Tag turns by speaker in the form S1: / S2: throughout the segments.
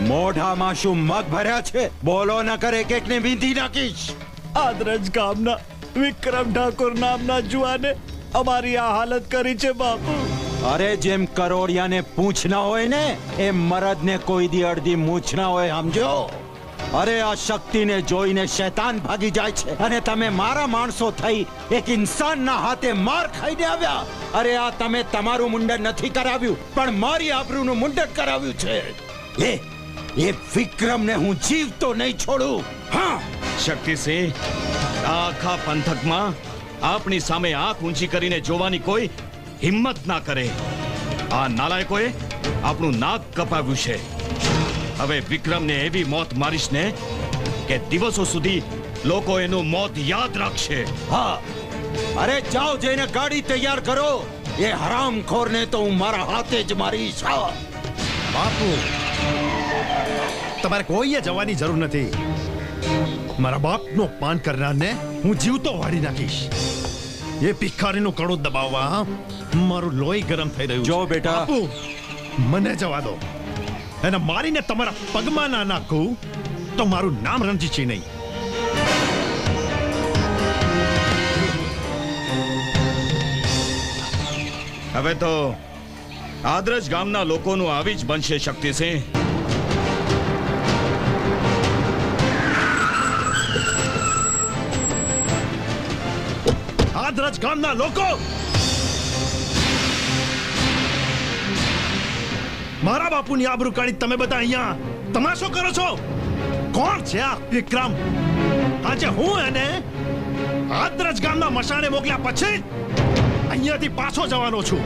S1: મોઢામાં શું મગ ભર્યા છે? બોલો ન કરે ને વીંધી નાખીશ.
S2: આદરજ ગામના વિક્રમ ઠાકોર નામના જુવાને અમારી આ હાલત કરી છે બાપુ.
S1: અરે જેમ કરોડિયાને પૂંછ ના હોય ને એ મરદને કોઈ દી અડધી મૂછ ના હોય સમજો? અરે આ શક્તિને જોઈને શૈતાન ભાગી જાય છે. અને તમે મારા માણસો થઈ એક ઇન્સાનના હાથે માર ખાઈને આવ્યા. અરે આ તમે તમારું મુંડન નથી કરાવ્યું પણ મારી આબરૂનું મુંડન કરાવ્યું છે. એ એ વિક્રમને હું જીવતો નહીં છોડું. હા.
S3: શક્તિસિંહ આખા પંથકમાં આપણી સામે આંખ ઊંચી કરીને જોવાની કોઈ હિંમત ના કરે. આ નાલાયકોએ આપણું નાક કપાવ્યું છે. હવે વિક્રમને એવી મોત મારીશ ને કે દિવસો સુધી લોકો એનું મોત યાદ રાખશે.
S1: હા. અરે જાઓ જઈને ગાડી તૈયાર કરો. એ હરામખોરને તો હું મારા હાથે જ મારીશ.
S2: બાપુ તમારે કોઈએ જવાની જરૂર નથી મારા બાપનો પાન કરનારને હું જીવતો વાળી નાખીશ એ ભિખારીનું કડું દબાવવા મારું લોહી ગરમ થઈ રહ્યું
S1: જો. બેટા.
S2: મને જવા દો એને મારીને તમારા પગમાં ના નાખું તો મારું નામ રણજીત છે નહીં
S3: હવે તો આદરજ ગામના લોકોનું આવી જ બનશે શક્તિસિંહ
S2: આદરજ ગામના લોકો! મારા બાપુની આબરૂ કાઢી તમે બધા અહીંયા તમાશો કરો છો? કોણ છે આ વિક્રમ? આજે હું એને આદરજ ગામના મશાને મોકલ્યા પછી અહીંયાથી પાછો જવાનો છું.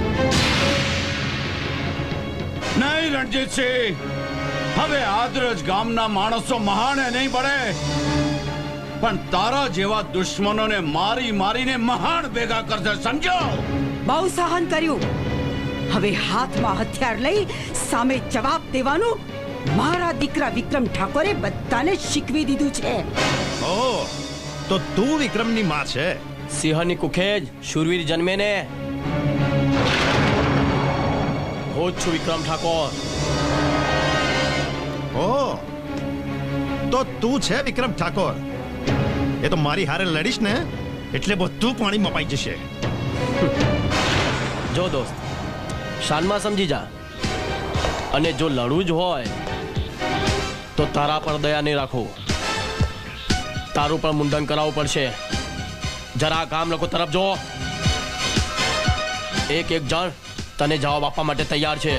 S4: નહીં રણજીતસિંહ. હવે આદરજ ગામના માણસો મહાને નહીં પડે પણ તારા જેવા દુશ્મનોને મારી મારીને મહાન ભેગા કરશે સમજો
S5: બહુ સહન કર્યું. હવે હાથમાં હથિયાર લઈ સામે જવાબ દેવાનું મારા દીકરા વિક્રમ ઠાકોરે બધાને શીખવી દીધું છે.
S2: ઓ તો તું વિક્રમની માં છે?
S6: સિંહની કુખેજ શુરવીર જન્મે ને હું જ છું વિક્રમ ઠાકોર.
S2: ઓ તો તું છે વિક્રમ ઠાકોર. એ તો મારી હારે લડીશ ને એટલે બધું પાણી મપાઈ જશે.
S6: જો દોસ્ત શાનમાં સમજી જા. અને જો લડવું જ હોય તો તારા પર દયા નહીં રાખો. તારું પણ મુંડન કરાવવું પડશે. જરા કામ લોકો તરફ જો. એક એક જણ તને જવાબ આપવા માટે તૈયાર છે.